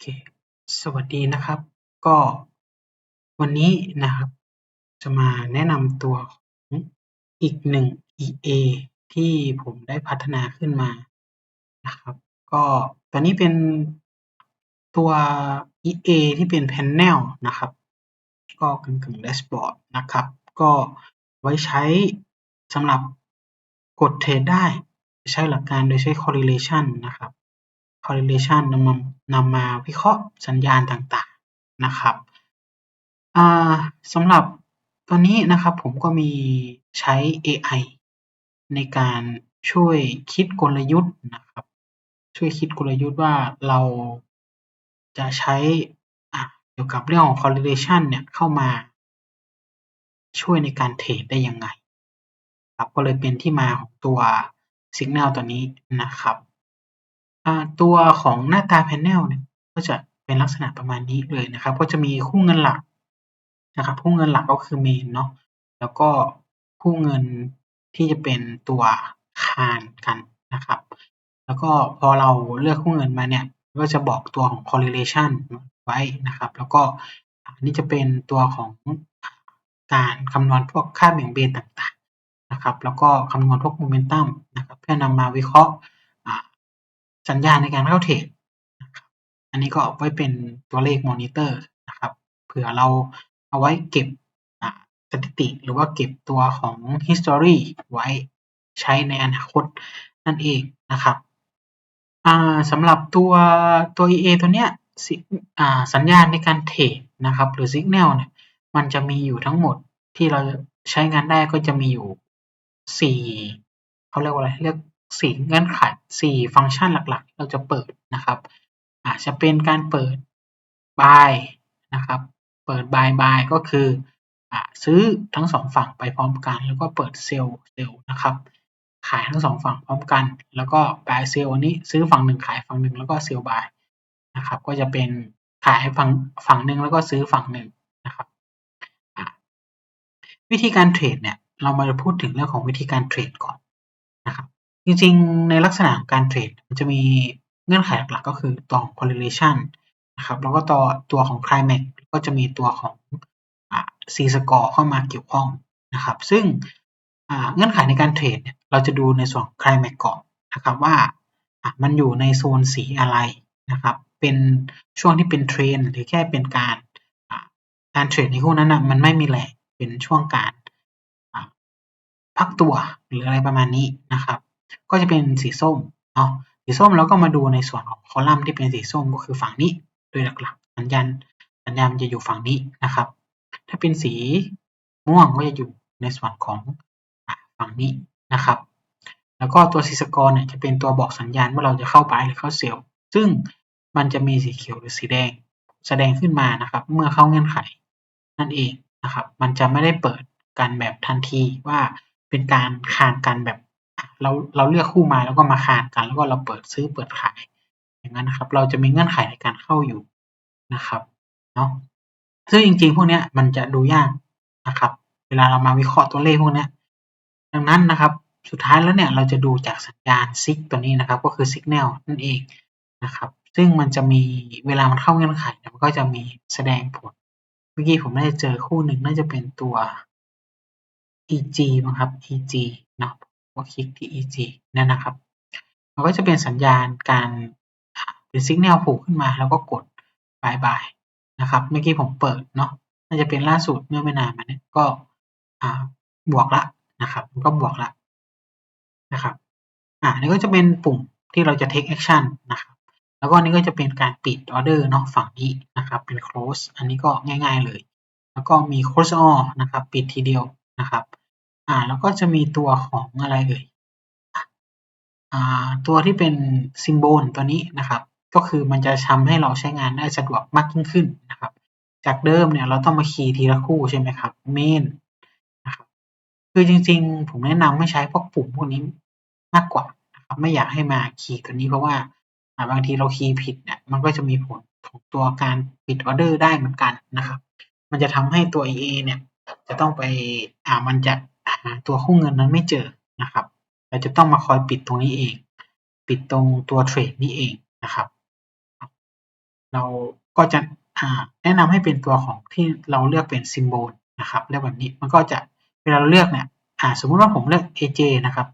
เคสวัสดีนะครับ ก็วันนี้นะครับ จะมาแนะนำตัวของอีกหนึ่ง EA ที่ผมได้พัฒนาขึ้นมานะครับ ก็ตัวนี้เป็นตัว EA ที่เป็น Panel นะครับ ก็กึ่งกึ่งแดชบอร์ดนะครับ ก็ไว้ใช้สำหรับกดเทรดได้ ใช้หลักการโดยใช้ correlation นะครับ correlation นำมานำมาวิเคราะห์สัญญาณต่าง ๆ นะครับสำหรับตัวนี้นะครับผมก็มีใช้ AI ในการช่วยคิดกลยุทธ์นะครับ ช่วยคิดกลยุทธ์ว่าเราจะใช้เกี่ยวกับเรื่องของ correlation เนี่ยเข้ามาช่วยในการเทรดได้ยังไง ครับก็เลยเป็นที่มาของตัว Signal ตัวนี้นะครับ อ่า ตัวของหน้าตา panel เนี่ย ก็จะเป็นลักษณะประมาณนี้เลยนะครับ ก็จะมีคู่เงินหลักนะครับ คู่เงินหลักก็คือ main เนาะ แล้วก็คู่เงินที่จะเป็นตัวคานกันนะครับ แล้วก็พอเราเลือกคู่เงินมาเนี่ย ก็จะบอกตัวของ correlation ไว้นะครับ แล้วก็อันนี้จะเป็นตัวของการคำนวณพวกค่าเบี่ยงเบนต่าง ๆ นะครับ แล้วก็คำนวณพวกโมเมนตัมนะครับ เพื่อนำมาวิเคราะห์ สัญญาณในการเข้าเทรดนะครับอันนี้ก็ไว้เป็นตัวเลขมอนิเตอร์นะครับเผื่อเราเอาไว้เก็บสถิติหรือว่าเก็บตัวของ history ไว้ใช้ในอนาคตนั่นเองนะครับสำหรับตัวตัว EA ตัวเนี้ยสัญญาณในการเทรดนะครับ หรือ Signal เนี่ยมันจะมีอยู่ทั้งหมดที่เราใช้งานได้ก็จะมีอยู่สี่เขาเรียกว่าอะไรเรียก สี่เงื่อนไขสี่ฟังก์ชันหลักๆ เราจะเปิดนะครับ อาจจะเป็นการเปิด buy นะครับ เปิด buy buy ก็คืออซื้อทั้งสองฝั่งไปพร้อมกัน แล้วก็เปิด sell sell นะครับ ขายทั้งสองฝั่งพร้อมกัน แล้วก็ buy sell อันนี้ซื้อฝั่งหนึ่งขายฝั่งหนึ่งแล้วก็ sell buy นะครับ ก็จะเป็นขายฝั่งฝั่งหนึ่งแล้วก็ซื้อฝั่งหนึ่งนะครับ วิธีการเทรดเนี่ย เรามาพูดถึงเรื่องของวิธีการเทรดก่อนนะครับ จริง ๆ ในลักษณะของการเทรด มันจะมีเงื่อนไขหลัก ๆ ก็คือตัวของ correlation นะครับ แล้วก็ตัวตัวของ climax ก็จะมีตัวของ C score เข้ามาเกี่ยวข้องนะครับ ซึ่งเงื่อนไขในการเทรดเนี่ย เราจะดูในส่วน climax ก่อนนะครับว่ามันอยู่ในโซนสีอะไรนะครับ เป็นช่วงที่เป็นเทรนหรือแค่เป็นการการเทรดในหุ้นนั้นนะมันไม่มีแหลกเป็นช่วงการพักตัวหรืออะไรประมาณนี้นะครับ ก็จะเป็นสีส้มเนาะสีส้มแล้วก็มาดูในส่วนของคอลัมน์ที่เป็นสีส้มก็คือฝั่งนี้ โดยหลักๆ สัญญาณสัญญาณจะอยู่ฝั่งนี้นะครับ ถ้าเป็นสีม่วงก็จะอยู่ในส่วนของฝั่งนี้นะครับ แล้วก็ตัวสีสกอร์เนี่ยจะเป็นตัวบอกสัญญาณว่าเราจะเข้าไปหรือเข้าเซลล์ซึ่งมันจะมีสีเขียวหรือสีแดง แสดงขึ้นมานะครับ เมื่อเข้าเงื่อนไขนั่นเองนะครับ มันจะไม่ได้เปิดกันแบบทันทีว่าเป็นการคานกันแบบ เราเราเลือกคู่มาแล้วก็มาคานกัน แล้วก็เราเปิดซื้อเปิดขาย อย่างนั้นนะครับ เราจะมีเงื่อนไขในการเข้าอยู่นะครับเนาะซึ่งจริงๆ พวกนี้มันจะดูยากนะครับ เวลาเรามาวิเคราะห์ตัวเลขพวกนี้ดังนั้นนะครับ สุดท้ายแล้วเนี่ยเราจะดูจากสัญญาณซิกตัวนี้นะครับ ก็คือสัญญาณนั่นเองนะครับ ซึ่งมันจะมีเวลามันเข้าเงื่อนไขมันก็จะมีแสดงผลเมื่อกี้ผมได้เจอคู่หนึ่งน่าจะเป็นตัว EG นะครับ EG เนาะ ว่าคลิกที่ EG นั่นนะครับ มันก็จะเป็นสัญญาณการเป็นสัญญาณผูกขึ้นมา แล้วก็กดบายบายนะครับ เมื่อกี้ผมเปิดเนาะ น่าจะเป็นล่าสุดเมื่อไม่นานมาเนี้ยก็บวกละนะครับ มันก็บวกละนะครับ อ่านี่ก็จะเป็นปุ่มที่เราจะ take action นะครับ แล้วก็นี่ก็จะเป็นการปิดออเดอร์เนาะฝั่งนี้นะครับ เป็น close อันนี้ก็ง่าย ๆเลย แล้วก็มี close all นะครับ ปิดทีเดียวนะครับ อ่า แล้วก็จะมีตัวของอะไรเอ่ย อ่า ตัวที่เป็นซิมโบลตัวนี้นะครับ ก็คือมันจะทำให้เราใช้งานได้สะดวกมากยิ่งขึ้นนะครับ จากเดิมเนี่ยเราต้องมาคีย์ทีละคู่ใช่ไหมครับเมนนะครับ คือจริงๆ ผมแนะนำไม่ใช้พวกปุ่มพวกนี้มากกว่านะครับ ไม่อยากให้มาคีย์ตัวนี้เพราะว่าบางทีเราคีย์ผิดเนี่ยมันก็จะมีผลของตัวการปิดออเดอร์ได้เหมือนกันนะครับ มันจะทำให้ตัว EA เนี่ย จะต้องไปอ่ามันจะ หาตัวคู่เงินนั้นไม่เจอนะครับ เราจะต้องมาคอยปิดตรงนี้เอง ปิดตรงตัวเทรดนี้เองนะครับ เราก็จะแนะนำให้เป็นตัวของที่เราเลือกเป็นซิมโบลนะครับเลือกแบบนี้มันก็จะเวลาเราเลือกเนี่ยสมมุติว่าผมเลือก AJ นะครับ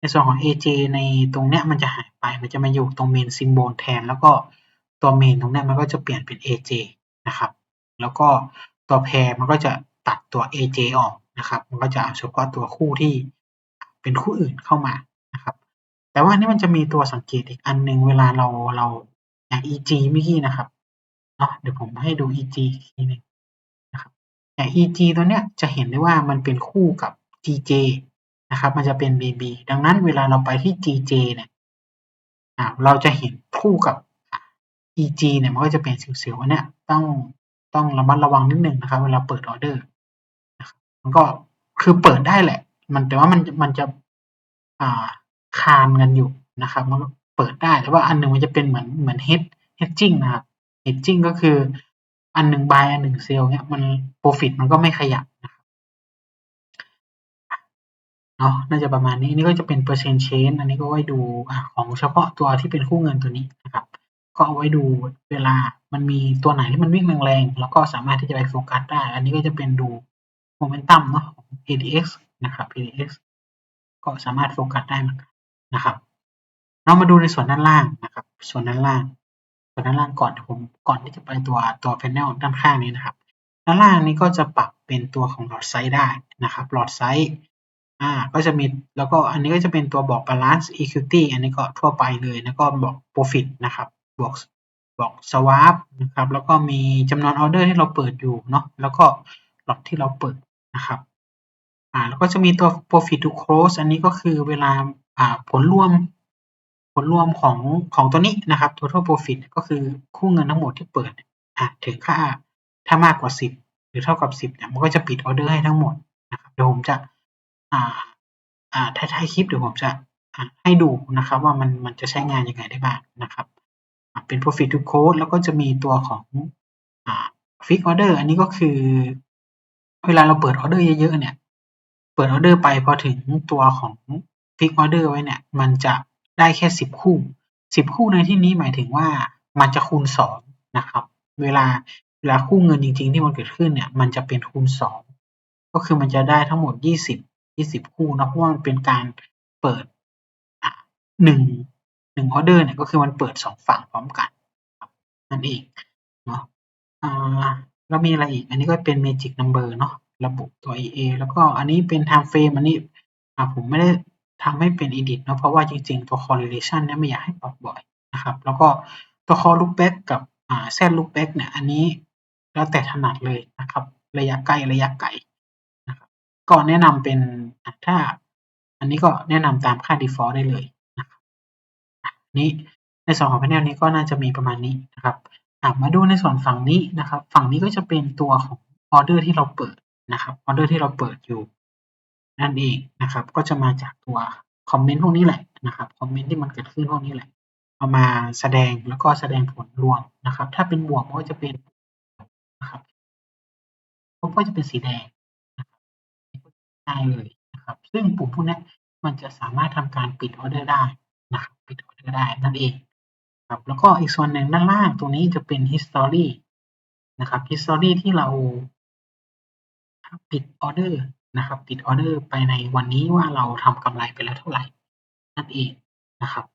ในส่วนของ AJ ในตรงเนี้ยมันจะหายไป มันจะมาอยู่ตรงเมนซิมโบลแทน แล้วก็ตัวเมนตรงเนี้ยมันก็จะเปลี่ยนเป็น AJ นะครับ แล้วก็ตัวแพรมันก็จะตัดตัว AJ ออก นะครับ มันก็จะเอาเฉพาะตัวคู่ที่เป็นคู่อื่นเข้ามานะครับ แต่ว่านี่มันจะมีตัวสังเกตอีกอันหนึ่งเวลาเราเราอย่าง EG เมื่อกี้นะครับเนาะเดี๋ยวผมให้ดู EG อีกทีหนึ่งนะครับอย่าง EG ตัวเนี้ยจะเห็นได้ว่ามันเป็นคู่กับ GJ นะครับ มันจะเป็น BB ดังนั้นเวลาเราไปที่ GJ เนี่ยเราจะเห็นคู่กับ EG เนี่ยมันก็จะเป็นสิวๆอันเนี้ยต้องต้องระมัดระวังนิดนึงนะครับ เวลาเปิดออเดอร์ มันก็คือเปิดได้แหละ มันแต่ว่ามันมันจะ อ่าคานกันอยู่นะครับ มันก็เปิดได้แต่ว่าอันหนึ่งมันจะเป็นเหมือนเหมือน head hedging นะครับ hedging ก็คืออันหนึ่ง buy อันหนึ่ง sell เนี่ยมัน profit มันก็ไม่ขยับนะครับเนาะน่าจะประมาณนี้นี่ก็จะเป็นเปอร์เซ็นต์เชนอันนี้ก็ไว้ดูของเฉพาะตัวที่เป็นคู่เงินตัวนี้นะครับ ก็เอาไว้ดูเวลามันมีตัวไหนที่มันวิ่งแรงๆแล้วก็สามารถที่จะไปโฟกัสได้ อันนี้ก็จะเป็นดู โมเมนตัมเนาะของ ADX นะครับ ADX ก็สามารถโฟกัสได้มือนะครับ เรามาดูในส่วนด้านล่างนะครับ ส่วนด้านล่าง ส่วนด้านล่างก่อนผมก่อนที่จะไปตัวตัวแผนด้านข้างนี้นะครับ ด้านล่างนี้ก็จะปรับเป็นตัวของหลอดไซส์ได้นะครับหลอดไซส์อ่าก็จะมีแล้วก็อันนี้ก็จะเป็นตัวบอก balance equity อันนี้ก็ทั่วไปเลยแล้วก็บอก profit นะครับบอกบอก swap นะครับ แล้วก็มีจำนวนออเดอร์ที่เราเปิดอยู่เนาะ แล้วก็หลอดที่เราเปิด นะครับ อ่า แล้วก็จะมีตัว profit to close อันนี้ก็คือเวลา อ่า ผลรวม ผลรวมของของตัวนี้นะครับ total profit ก็คือคู่เงินทั้งหมดที่เปิด อะถึงค่า ถ้ามากกว่า 10 หรือเท่ากับ 10เนี่ย มันก็จะปิดออเดอร์ให้ทั้งหมดนะครับ เดี๋ยวผมจะ อ่า อ่าท้ายๆคลิปเดี๋ยวผมจะอ่าให้ดูนะครับว่ามันมันจะใช้งานยังไงได้บ้างนะครับอ่าเป็น profit to close แล้วก็จะมีตัวของอ่า fix order อันนี้ก็คือ เวลาเราเปิดออเดอร์เยอะๆเนี่ย เปิดออเดอร์ไปพอถึงตัวของฟิกออเดอร์ไว้เนี่ย มันจะได้แค่สิบคู่สิบคู่ในที่นี้หมายถึงว่ามันจะคูณสองนะครับ เวลาเวลาคู่เงินจริงๆที่มันเกิดขึ้นเนี่ย มันจะเป็นคูณสองก็คือมันจะได้ทั้งหมดยี่สิบยี่สิบคู่นะเพราะว่ามันเป็นการเปิดหนึ่งหนึ่งออเดอร์เนี่ยก็คือมันเปิดสองฝั่งพร้อมกันนั่นเองเนาะอ่า แล้วมีอะไรอีก อันนี้ก็เป็น magic number เนาะระบุตัว EA แล้วก็อันนี้เป็น time frame อันนี้อ่าผมไม่ได้ทำให้เป็น edit เนาะเพราะว่าจริงๆ ตัว correlation เนี่ยไม่อยากให้ปรับบ่อยนะครับ แล้วก็ตัว call look back กับอ่า set look back เนี่ยอันนี้แล้วแต่ถนัดเลยนะครับ ระยะใกล้ระยะไกลนะครับก็แนะนำเป็นอะถ้า อันนี้ก็แนะนำตามค่า default ได้เลยนะครับอะนี้ในส่วนของ panel นี้ก็น่าจะมีประมาณนี้นะครับ มาดูในส่วนฝั่งนี้นะครับ ฝั่งนี้ก็จะเป็นตัวของออเดอร์ที่เราเปิดนะครับออเดอร์ที่เราเปิดอยู่นั่นเองนะครับ ก็จะมาจากตัวคอมเมนต์พวกนี้แหละนะครับคอมเมนต์ที่มันเกิดขึ้นพวกนี้แหละเอามาแสดงแล้วก็แสดงผลรวมนะครับ ถ้าเป็นบวกมันก็จะเป็นนะครับก็จะเป็นสีแดงนะครับได้เลยนะครับ ซึ่งปุ่มพวกนี้มันจะสามารถทำการปิดออเดอร์ได้นะครับปิดออเดอร์ได้นั่นเอง ครับแล้วก็อีกส่วนหนึ่งด้านล่างตรงนี้จะเป็น history นะครับ history ที่เราปิดออเดอร์นะครับปิดออเดอร์ไปในวันนี้ว่าเราทำกำไรไปแล้วเท่าไหร่นั่นเองนะครับ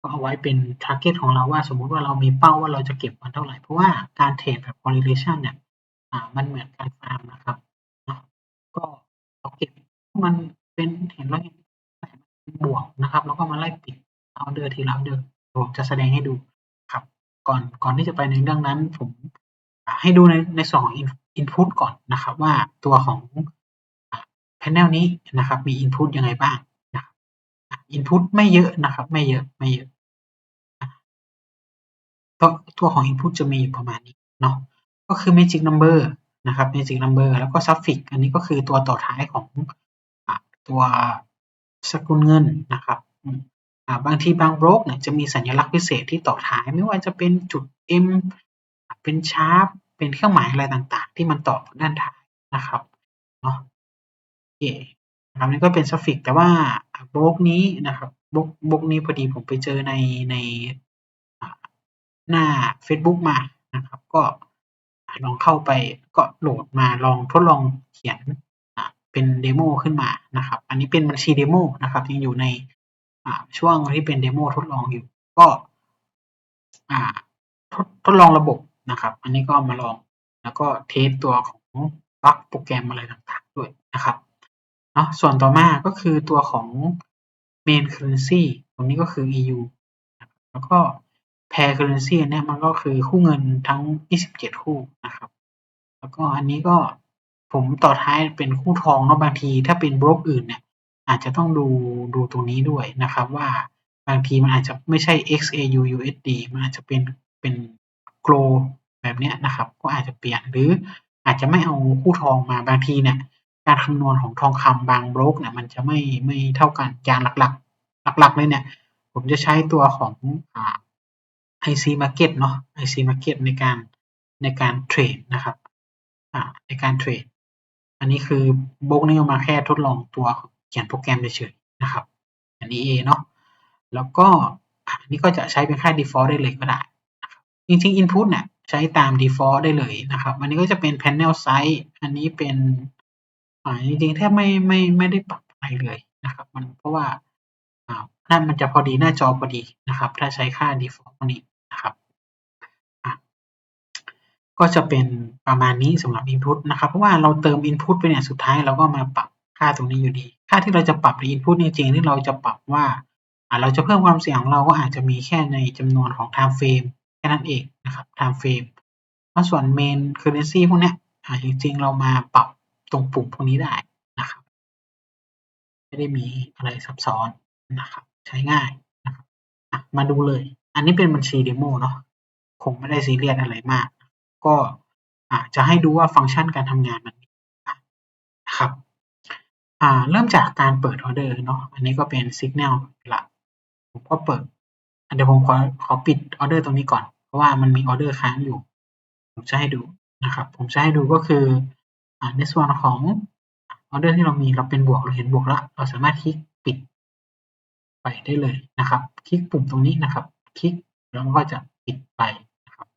ก็เอาไว้เป็น target ของเราว่าสมมุติว่าเรามีเป้าว่าเราจะเก็บมันเท่าไหร่ เพราะว่าการเทรดแบบ correlation เนี่ยมันเหมือนการฟาร์มนะครับนะก็เราเก็บมันเป็นเห็นแล้วเห็นบวกนะครับ แล้วก็มาไล่ปิดออเดอทีละเดือร์ ผมจะแสดงให้ดูครับ ก่อนก่อนที่จะไปในเรื่องนั้น ผมให้ดูในในส่วนของ input ก่อนนะครับ ว่าตัวของ panel นี้นะครับ มี input ยังไงบ้างนะครับ input ไม่เยอะนะครับ ไม่เยอะไม่เยอะตัวตัวของ input จะมีอยู่ประมาณนี้เนาะก็คือ magic number นะครับ magic number แล้วก็ suffix อันนี้ก็คือตัวต่อท้ายของตัวสกุลเงินนะครับ บางทีบางบล็อกเนี่ยจะมีสัญลักษณ์พิเศษที่ต่อท้ายไม่ว่าจะเป็นจุด M เป็นชาร์ปเป็นเครื่องหมายอะไรต่างๆ ที่มันต่อด้านท้ายนะครับเนาะโอเคนะครับนี่ก็เป็นซัฟฟิกแต่ว่าบล็อกนี้นะครับบล็อกบล็อกนี้พอดีผมไปเจอในในหน้า Facebook มานะครับ ก็ลองเข้าไปก็โหลดมาลองทดลองเขียนเป็นเดโมขึ้นมานะครับ อันนี้เป็นบัญชีเดโมนะครับยังอยู่ใน ช่วงที่เป็นเดโมทดลองอยู่ ก็ทดทดลองระบบนะครับ อันนี้ก็มาลองแล้วก็เทสตัวของบั๊กโปรแกรมอะไรต่างๆด้วยนะครับเนาะส่วนต่อมาก็คือตัวของ main currency ตรงนี้ก็คือ EU แล้วก็ pair currency เนี่ยมันก็คือคู่เงินทั้ง 27 คู่นะครับ แล้วก็อันนี้ก็ผมต่อท้ายเป็นคู่ทองเนาะบางที ถ้าเป็นบล็อกอื่นเนี่ย อาจจะต้องดูดูตรงนี้ด้วยนะครับว่าบางทีมันอาจจะไม่ใช่ XAU USD มันอาจจะเป็นเป็น grow แบบเนี้ยนะครับ ก็อาจจะเปลี่ยนหรืออาจจะไม่เอาคู่ทองมาบางทีเนี่ยการคำนวณของทองคำบางบล็อกเนี่ยมันจะไม่ไม่เท่ากันอย่างหลักๆ หลักๆเลยเนี่ย ผมจะใช้ตัวของอ่า IC Market เนาะ IC Market ในการในการเทรดนะครับอ่าในการเทรดอันนี้คือบล็อกนี้มาแค่ทดลองตัว เขียนโปรแกรมเฉยๆนะครับ อันนี้เอเนาะแล้วก็อันนี้ก็จะใช้เป็นค่า default ได้เลยก็ได้จริงๆ input เนี่ยใช้ตาม default ได้เลยนะครับ อันนี้ก็จะเป็น panel size อันนี้เป็นอ่าจริงๆแทบไม่ไม่ไม่ได้ปรับอะไรเลยนะครับ มันเพราะว่าอ่านั่นมันจะพอดีหน้าจอพอดีนะครับ ถ้าใช้ค่า default นี้นะครับก็จะเป็นประมาณนี้สำหรับ input นะครับ เพราะว่าเราเติม input ไปเนี่ยสุดท้ายเราก็มาปรับค่าตรงนี้อยู่ดี ค่าที่เราจะปรับใน input จริงๆที่เราจะปรับว่าเราจะเพิ่มความเสี่ยงของเราก็อาจจะมีแค่ในจำนวนของ time frame แค่นั้นเองนะครับ time frame แล้วส่วน main currency พวกนี้จริงๆ เรามาปรับตรงปุ่มพวกนี้ได้นะครับ ไม่ได้มีอะไรซับซ้อนนะครับ ใช้ง่ายนะครับมาดูเลย อันนี้เป็นบัญชีเดโมเนาะคงไม่ได้ซีเรียสอะไรมาก ก็จจะให้ดูว่าฟังก์ชันการทำงานมันนะครับ เริ่มจากการเปิดออเดอร์เนาะ อันนี้ก็เป็นสัญญาณหลัก ผมก็เปิดเดี๋ยวผมขอขอปิดออเดอร์ตรงนี้ก่อน เพราะว่ามันมีออเดอร์ค้างอยู่ ผมจะให้ดูนะครับ ผมจะให้ดูก็คือในส่วนของออเดอร์ที่เรามีเราเป็นบวกเราเห็นบวกแล้วเราสามารถคลิกปิดไปได้เลยนะครับ คลิกปุ่มตรงนี้นะครับ คลิกแล้วก็จะปิดไปนะครับ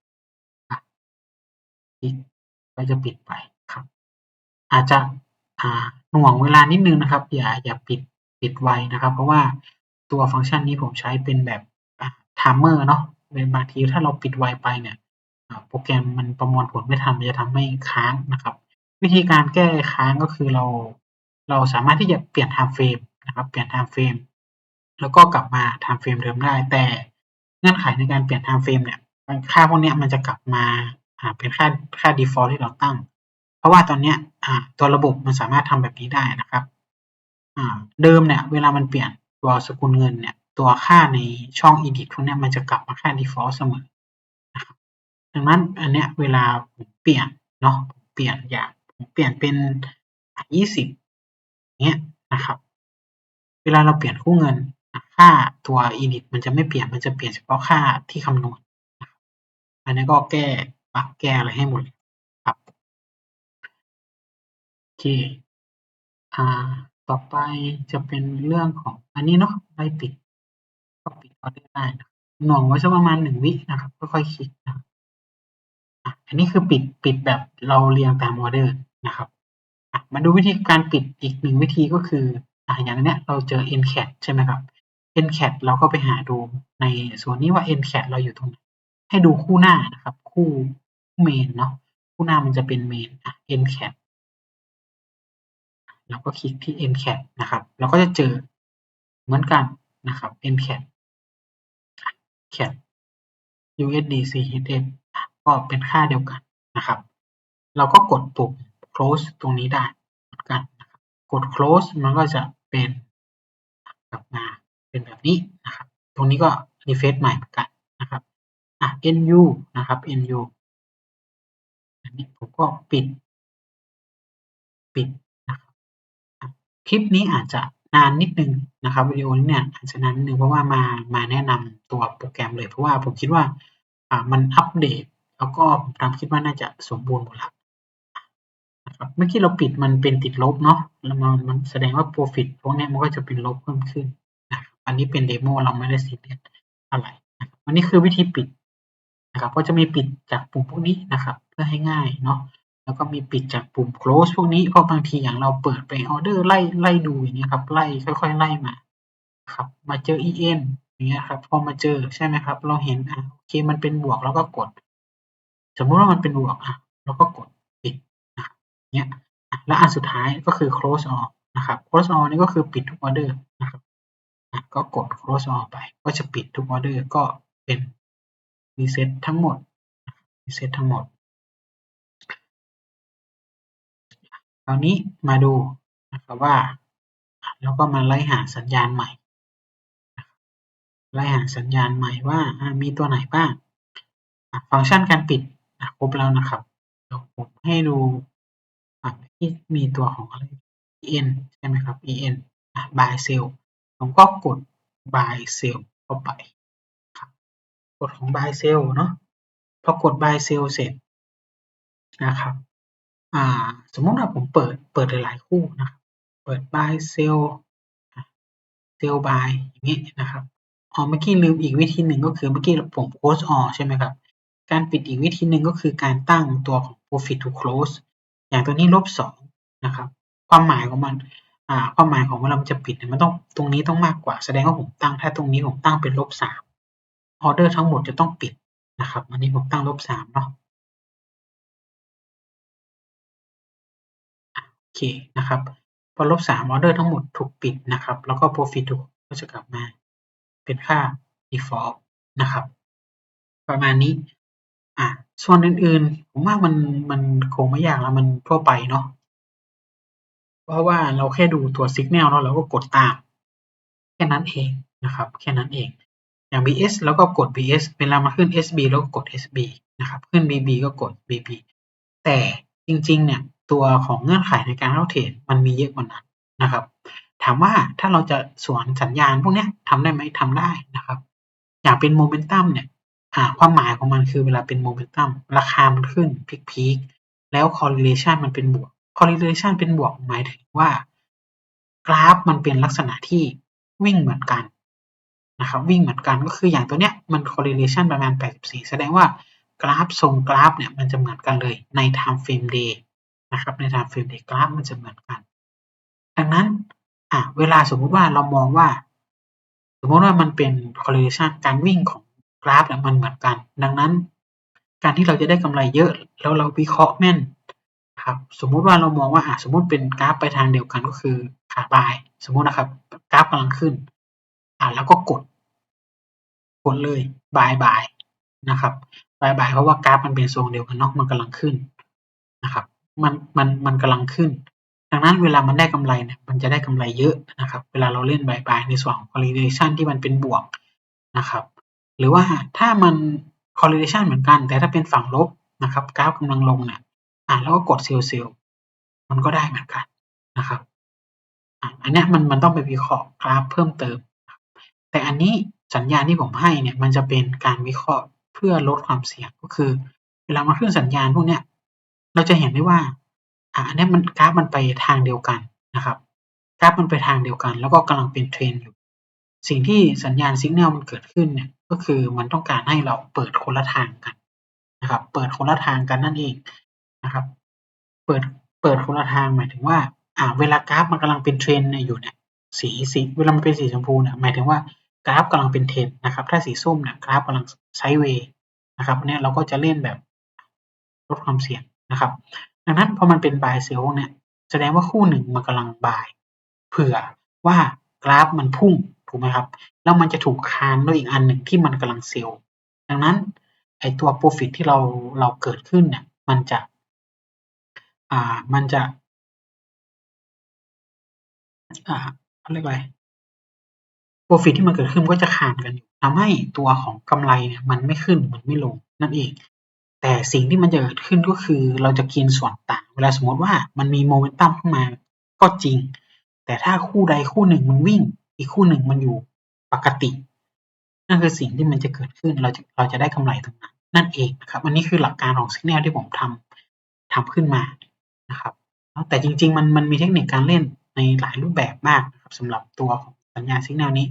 คลิกก็จะปิดไปครับ อาจจะ หน่วงเวลานิดนึงนะครับ อย่าอย่าปิดปิดไวนะครับ เพราะว่าตัวฟังก์ชันนี้ผมใช้เป็นแบบไทม์เมอร์เนาะเป็นบางทีถ้าเราปิดไวไปเนี่ยโปรแกรมมันประมวลผลไม่ทันมันจะทำให้ค้างนะครับ วิธีการแก้ค้างก็คือเรา เราสามารถที่จะเปลี่ยนไทม์เฟรมนะครับ เปลี่ยนไทม์เฟรมแล้วก็กลับมาไทม์เฟรมเดิมได้ แต่เงื่อนไขในการเปลี่ยนไทม์เฟรมเนี่ยค่าพวกนี้มันจะกลับมาเป็นค่าค่า default ที่เราตั้ง เพราะว่าตอนนี้ตัวระบบมันสามารถทำแบบนี้ได้นะครับเดิมเนี่ยเวลามันเปลี่ยนตัวสกุลเงินเนี่ยตัวค่าในช่อง edit พวกนี้มันจะกลับมาค่า default เสมอนะครับดังนั้นอันเนี้ยเวลาผมเปลี่ยนเนาะเปลี่ยนอย่างผมเปลี่ยนเป็นยี่สิบเนี้ยนะครับ เวลาเราเปลี่ยนคู่เงินค่าตัว edit มันจะไม่เปลี่ยนมันจะเปลี่ยนเฉพาะค่าที่คำนวณอันนี้ก็แก้ปรับแก้อะไรให้หมด เค อ่า ต่อไปจะเป็นเรื่องของอันนี้เนาะใบปิด ก็ปิดออเดอร์ได้นะหน่วงไว้สักประมาณหนึ่งวินะครับค่อยๆคลิกนะอันนี้คือปิดปิดแบบเราเรียงตามออเดอร์นะครับมาดูวิธีการปิดอีกหนึ่งวิธีก็คือออย่างนี้เราเจอ ncat ใช่ไหมครับ ncat เราก็ไปหาดูในส่วนนี้ว่า ncat เราอยู่ตรงไหนให้ดูคู่หน้านะครับ คู่เมนเนาะคู่หน้ามันจะเป็นเมนอะ ncat แล้วก็คลิกที่ ncat นะครับ เราก็จะเจอเหมือนกันนะครับ ncat cat usd chf ก็เป็นค่าเดียวกันนะครับ เราก็กดปุ่ม close ตรงนี้ได้เหมือนกันนะครับกด close มันก็จะเป็นกลับมาเป็นแบบนี้นะครับ ตรงนี้ก็ refresh ใหม่เหมือนกันนะครับอะ nu นะครับ nu อันนี้ผมก็ปิด ปิด คลิปนี้อาจจะนานนิดนึงนะครับวิดีโอนี้เนี่ยอาจจะนานนิดนึงเพราะว่ามามาแนะนำตัวโปรแกรมเลยเพราะว่าผมคิดว่าอ่ามันอัปเดต แล้วก็ผมตามคิดว่าน่าจะสมบูรณ์หมดแล้วนะครับเมื่อกี้เราปิดมันเป็นติดลบเนาะแล้วมันมันแสดงว่า profit พวกนี้มันก็จะเป็นลบเพิ่มขึ้นนะครับอันนี้เป็นเดโมเราไม่ได้ซีเรียสอะไรนะครับอันนี้คือวิธีปิดนะครับก็จะมีปิดจากปุ่มพวกนี้นะครับ เพื่อให้ง่ายเนาะ แล้วก็มีปิดจากปุ่ม close พวกนี้ เพราะบางทีอย่างเราเปิดไปออเดอร์ไล่ไล่ดูอย่างเงี้ยครับ ไล่ค่อยๆ ไล่มาครับ มาเจอ en อย่างเงี้ยครับ พอมาเจอใช่ไหมครับ เราเห็นอะโอเคมันเป็นบวกแล้วก็กด สมมุติว่ามันเป็นบวกอะเราก็กดปิดนะเนี้ยและอันสุดท้ายก็คือ close all นะครับ close all นี่ก็คือปิดทุกออเดอร์นะครับก็กด close all ไป ก็จะปิดทุกออเดอร์ก็เป็น reset ทั้งหมด reset ทั้งหมด คราวนี้มาดูนะครับว่า แล้วก็มาไล่หาสัญญาณใหม่ไล่หาสัญญาณใหม่ว่ามีตัวไหนบ้าง ฟังก์ชันการปิดครบแล้วนะครับเดี๋ยวผมให้ดูที่มีตัวของอะไร en ใช่ไหมครับ en buy sell ผมก็กด buy sell เข้าไปกดของ buy sell เนาะพอกด buy sell เสร็จนะครับ อ่า สมมติว่าผมเปิดเปิดหลายๆคู่นะครับ เปิด buy sell sell buy อย่างนี้นะครับอ๋อเมื่อกี้ลืมอีกวิธีหนึ่งก็คือเมื่อกี้ผม close all ใช่ไหมครับ การปิดอีกวิธีหนึ่งก็คือการตั้งตัวของ profit to close อย่างตัวนี้ลบสองนะครับ ความหมายของมันอ่าความหมายของเวลามันจะปิดเนี่ยมันต้องตรงนี้ต้องมากกว่า แสดงว่าผมตั้งถ้าตรงนี้ผมตั้งเป็นลบสามออเดอร์ทั้งหมดจะต้องปิดนะครับ อันนี้ผมตั้งลบสามเนาะ เคนะครับ พอลบสามออเดอร์ทั้งหมดถูกปิดนะครับ แล้วก็ profit ถูกก็จะกลับมา เป็นค่า default นะครับ ประมาณนี้ อะ ส่วนอื่นๆ ผมว่ามันมันคงไม่ยากแล้วมันทั่วไปเนาะ เพราะว่าเราแค่ดูตัว signal แล้วเราก็กดตาม แค่นั้นเองนะครับ แค่นั้นเอง อย่าง BS แล้วก็กด BS เวลามาขึ้น SB แล้วก็กด SB นะครับ ขึ้น BB ก็กด BB แต่จริง ๆ เนี่ย ตัวของเงื่อนไขในการเข้าเทรดมันมีเยอะกว่านั้นนะครับ ถามว่าถ้าเราจะสวนสัญญาณพวกนี้ทำได้ไหมทำได้นะครับ อย่างเป็นโมเมนตัมเนี่ยความหมายของมันคือเวลาเป็นโมเมนตัมราคามันขึ้นพีคพีคแล้ว correlation มันเป็นบวก correlation เป็นบวกหมายถึงว่า กราฟมันเป็นลักษณะที่วิ่งเหมือนกันนะครับ วิ่งเหมือนกันก็คืออย่างตัวเนี้ยมัน correlation ประมาณ 84 แสดงว่ากราฟทรงกราฟเนี่ยมันจะเหมือนกันเลยใน time frame day นะครับใน time frame day กราฟมันจะเหมือนกัน ดังนั้นอะเวลาสมมุติว่าเรามองว่า สมมติว่ามันเป็น correlation การวิ่งของกราฟเนี่ยมันเหมือนกัน ดังนั้น การที่เราจะได้กำไรเยอะ แล้วเราวิเคราะห์แม่นครับสมมุติว่าเรามองว่าอะสมมุติเป็นกราฟไปทางเดียวกันก็คือขาบาย สมมุตินะครับ กราฟกำลังขึ้น อะแล้วก็กด กดเลยบายบายนะครับบายบายเพราะว่ากราฟมันเป็นทรงเดียวกันเนาะมันกำลังขึ้นนะครับ มัน มัน มันกำลังขึ้น ดังนั้นเวลามันได้กำไรเนี่ย มันจะได้กำไรเยอะนะครับ เวลาเราเล่นบายบายในส่วนของ correlation ที่มันเป็นบวกนะครับ หรือว่าถ้ามัน correlation เหมือนกัน แต่ถ้าเป็นฝั่งลบนะครับ กราฟกำลังลงเนี่ย อ่าแล้วก็กดเซลล์เซลล์มันก็ได้เหมือนกันนะครับ อันนี้มันมันต้องไปวิเคราะห์กราฟเพิ่มเติม แต่อันนี้สัญญาณที่ผมให้เนี่ย มันจะเป็นการวิเคราะห์เพื่อลดความเสี่ยงก็คือ เวลามาขึ้นสัญญาณพวกเนี้ย เราจะเห็นได้ว่าอ่าอันนี้มันกราฟมันไปทางเดียวกันนะครับ กราฟมันไปทางเดียวกัน แล้วก็กำลังเป็นเทรนอยู่ สิ่งที่สัญญาณสัญญาณมันเกิดขึ้นเนี่ยก็คือมันต้องการให้เราเปิดคนละทางกันนะครับ เปิดคนละทางกันนั่นเองนะครับ เปิดเปิดคนละทางหมายถึงว่า อ่า เวลากราฟมันกำลังเป็นเทรนอยู่เนี่ยสีสีเวลามันเป็นสีชมพูเนี่ยหมายถึงว่ากราฟกำลังเป็นเทรนนะครับ ถ้าสีส้มเนี่ยกราฟกำลังไซด์เวย์นะครับเนี่ยเราก็จะเล่นแบบลดความเสี่ยง นะครับ ดังนั้นพอมันเป็นบายเซลเนี่ยแสดงว่าคู่หนึ่งมันกำลังบายเผื่อว่ากราฟมันพุ่งถูกไหมครับ แล้วมันจะถูกคานด้วยอีกอันหนึ่งที่มันกำลังเซลล์ดังนั้นไอตัว profit ที่เราเราเกิดขึ้นเนี่ยมันจะอ่ามันจะอ่าเรียกอะไร profit ที่มันเกิดขึ้นก็จะคานกันอยู่ทำให้ตัวของกำไรเนี่ยมันไม่ขึ้นมันไม่ลงนั่นเอง แต่สิ่งที่มันจะเกิดขึ้นก็คือเราจะกินส่วนต่าง เวลาสมมติว่ามันมีโมเมนตัมเข้ามาก็จริง แต่ถ้าคู่ใดคู่หนึ่งมันวิ่ง อีกคู่หนึ่งมันอยู่ปกติ นั่นคือสิ่งที่มันจะเกิดขึ้นเราจะเราจะได้กำไรตรงนั้นนั่นเองนะครับ อันนี้คือหลักการของสัญญาที่ผมทำทำขึ้นมานะครับแต่จริง ๆ มันมันมีเทคนิคการเล่นในหลายรูปแบบมากนะครับสำหรับตัวของสัญญาสัญญานี้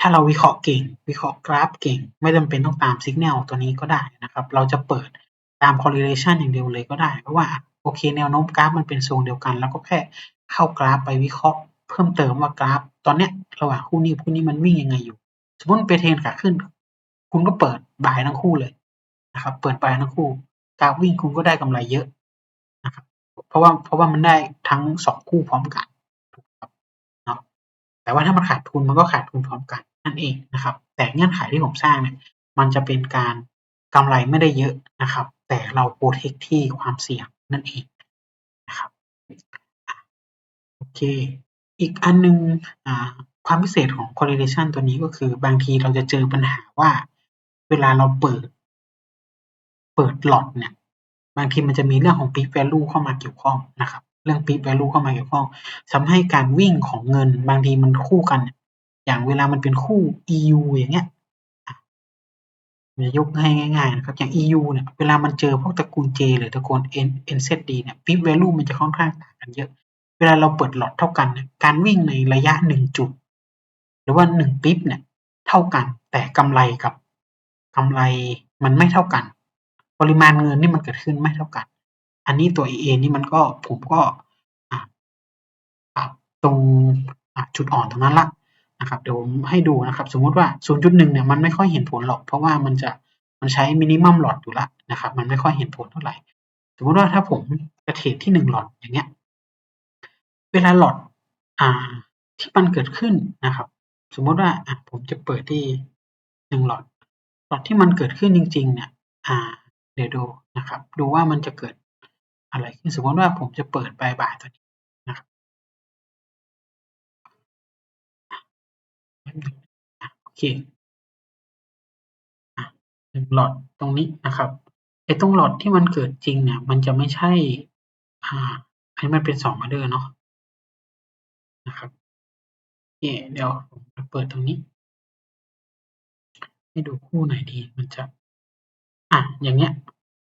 ถ้าเราวิเคราะห์เก่ง วิเคราะห์กราฟเก่ง ไม่จำเป็นต้องตามสัญญาณตัวนี้ก็ได้นะครับ เราจะเปิดตาม correlation อย่างเดียวเลยก็ได้ เพราะว่าโอเคแนวโน้มกราฟมันเป็นทรงเดียวกัน แล้วก็แค่เข้ากราฟไปวิเคราะห์ เพิ่มเติมว่ากราฟ ตอนเนี้ยระหว่างคู่นี้คู่นี้มันวิ่งยังไงอยู่ สมมติเป็นเทรนขาขึ้น คุณก็เปิดบายทั้งคู่เลยนะครับ เปิดบายทั้งคู่ กราฟวิ่งคุณก็ได้กำไรเยอะนะครับ เพราะว่าเพราะว่ามันได้ทั้งสองคู่พร้อมกันครับเนาะแต่ว่าถ้ามันขาดทุนมันก็ขาดทุนพร้อมกัน นั่นเองนะครับ แต่เงื่อนไขที่ผมสร้างเนี่ยมันจะเป็นการกำไรไม่ได้เยอะนะครับ แต่เราโปรเทคที่ความเสี่ยงนั่นเองนะครับโอเค อีกอันนึงความพิเศษของ correlation ตัวนี้ก็คือบางทีเราจะเจอปัญหาว่าเวลาเราเปิด เปิดหลอดเนี่ย บางทีมันจะมีเรื่องของ peak value เข้ามาเกี่ยวข้องนะครับ เรื่อง peak value เข้ามาเกี่ยวข้องทำให้การวิ่งของเงิน บางทีมันคู่กัน อย่างเวลามันเป็นคู่ EU อย่างเงี้ยจะยกให้ง่ายๆนะครับ อย่าง EU เนี่ย เวลามันเจอพวกตระกูล J หรือตระกูล N NZD เนี่ย peak value มันจะค่อนข้างต่างกันเยอะ เวลาเราเปิดหลอดเท่ากันเนี่ยการวิ่งในระยะหนึ่งจุด หรือว่าหนึ่งปิ๊บเนี่ย เท่ากัน แต่กำไรกับกำไรมันไม่เท่ากัน ปริมาณเงินนี่มันเกิดขึ้นไม่เท่ากัน อันนี้ตัว EA นี่มันก็ผมก็ตรงจุดอ่อนตรงนั้นละ นะครับเดี๋ยวให้ดูนะครับ สมมุติว่า 0.1 เนี่ยมันไม่ค่อยเห็นผลหรอก เพราะว่ามันจะมันใช้มินิมัมหลอดอยู่ละนะครับ มันไม่ค่อยเห็นผลเท่าไหร่ สมมติว่าถ้าผมจะเทรดที่หนึ่งหลอดอย่างเงี้ย เวลาหลอดอ่าที่มันเกิดขึ้นนะครับ สมมติว่าอะผมจะเปิดที่หนึ่งหลอด หลอดที่มันเกิดขึ้นจริง ๆ เนี่ย อ่า เดี๋ยวดูนะครับ ดูว่ามันจะเกิดอะไรขึ้น สมมติว่าผมจะเปิดบายบายตัวนี้ เคหนึ่งหลอดตรงนี้นะครับไอ้ตรงหลอดที่มันเกิดจริงเนี่ย มันจะไม่ใช่ อ่า อันนี้มันเป็นสองออเดอร์เนาะนะครับเเดี๋ยวผมจะเปิดตรงนี้ ให้ดูคู่ไหนดีมันจะ อะอย่างเงี้ย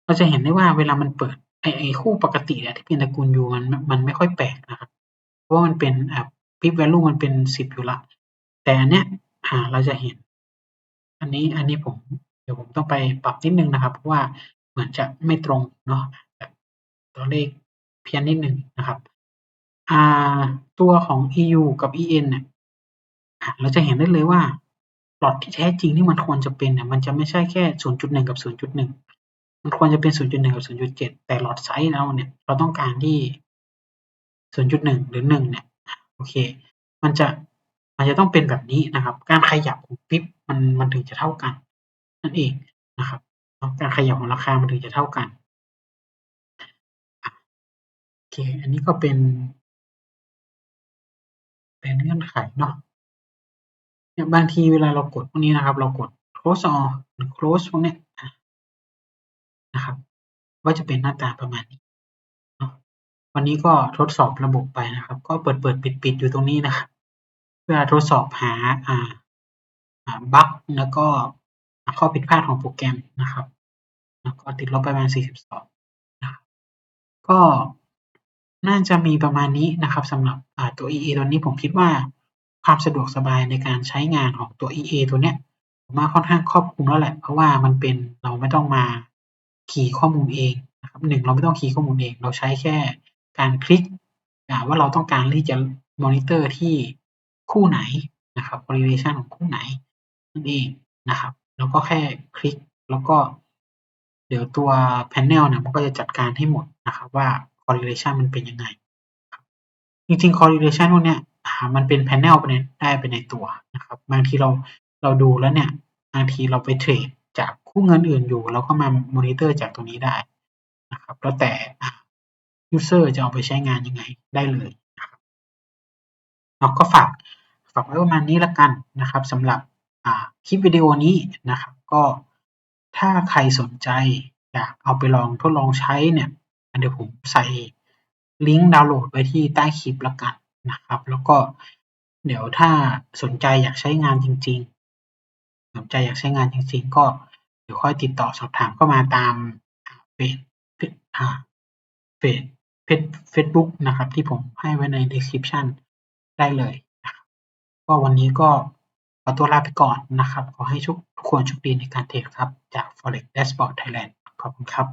เราจะเห็นได้ว่าเวลามันเปิดไอไอคู่ปกติเนี่ยที่เป็นตระกูลยูมันมันไม่ค่อยแปลกนะครับ เพราะว่ามันเป็นอ่าพิกแวลูมันเป็นสิบอยู่ละ แต่อันเนี้ย อ่า เราจะเห็น อันนี้ อันนี้ผม เดี๋ยวผมต้องไปปรับนิดนึงนะครับเพราะว่าเหมือนจะไม่ตรงเนาะตัวเลขเพี้ยนนิดนึงนะครับ อ่า ตัวของ EU กับ EN เนี่ยเราจะเห็นได้เลยว่าหลอดที่แท้จริงที่มันควรจะเป็นเนี่ยมันจะไม่ใช่แค่ 0.1 กับ 0.1 มันควรจะเป็น 0.1 กับ 0.7 แต่หลอดไซส์เราเนี่ยเราต้องการที่ 0.1 หรือ 1 เนี่ย โอเค มันจะ มันจะต้องเป็นแบบนี้นะครับ การขยับของปิ๊บมันมันถึงจะเท่ากัน นั่นเองนะครับ การขยับของราคามันถึงจะเท่ากันโอเค อันนี้ก็เป็น เป็นเงื่อนไขเนาะเนี่ยบางทีเวลาเรากดพวกนี้นะครับ เรากด close all หรือ close พวกนี้นะครับว่าจะเป็นหน้าตาประมาณนี้วันนี้ก็ทดสอบระบบไปนะครับ ก็เปิดเปิดปิดปิดอยู่ตรงนี้นะครับ พื่อทดสอบหาอ่าบั๊กแล้วก็ข้อผิดพลาดของโปรแกรมนะครับ แล้วก็ติดลบประมาณ 42นะครับก็น่าจะมีประมาณนี้นะครับสำหรับตัว EA ตัวนี้ผมคิดว่าความสะดวกสบายในการใช้งานของตัว EA ตัวเนี้ยผมว่าค่อนข้างครอบคลุมแล้วแหละ เพราะว่ามันเป็นเราไม่ต้องมาคีย์ข้อมูลเองนะครับหนึ่งเราไม่ต้องคีย์ข้อมูลเอง เราใช้แค่การคลิกว่าเราต้องการที่จะมอนิเตอร์ที่ คู่ไหนนะครับ correlation ของคู่ไหนนั่นเองนะครับ แล้วก็แค่คลิกแล้วก็ เดี๋ยวตัว panel เนี่ยมันก็จะจัดการให้หมดนะครับว่า correlation มันเป็นยังไง จริงๆ correlation พวกเนี้ยมันเป็น panel ไปได้ไปในตัวนะครับ บางทีเราเราดูแล้วเนี่ยบางทีเราไปเทรดจากคู่เงินอื่นอยู่เราก็มามอนิเตอร์จากตรงนี้ได้นะครับ แล้วแต่ user จะเอาไปใช้งานยังไงได้เลย เราก็ฝากฝากไว้ประมาณนี้ละกันนะครับสำหรับคลิปวิดีโอนี้นะครับก็ถ้าใครสนใจอยากเอาไปลองทดลองใช้เนี่ยเดี๋ยวผมใส่ลิงก์ดาวน์โหลดไว้ที่ใต้คลิปละกันนะครับ แล้วก็เดี๋ยวถ้าสนใจอยากใช้งานจริง ๆ สนใจอยากใช้งานจริง ๆ ก็เดี๋ยวค่อยติดต่อสอบถามเข้ามาตามเฟซเฟซเฟซเฟซบุ๊กนะครับ ที่ผมให้ไว้ใน description ได้เลยนะครับ ก็วันนี้ก็ขอตัวลาไปก่อนนะครับ ขอให้ทุกคนโชคดีในการเทรดครับ จาก Forex Dashboard Thailand ขอบคุณครับ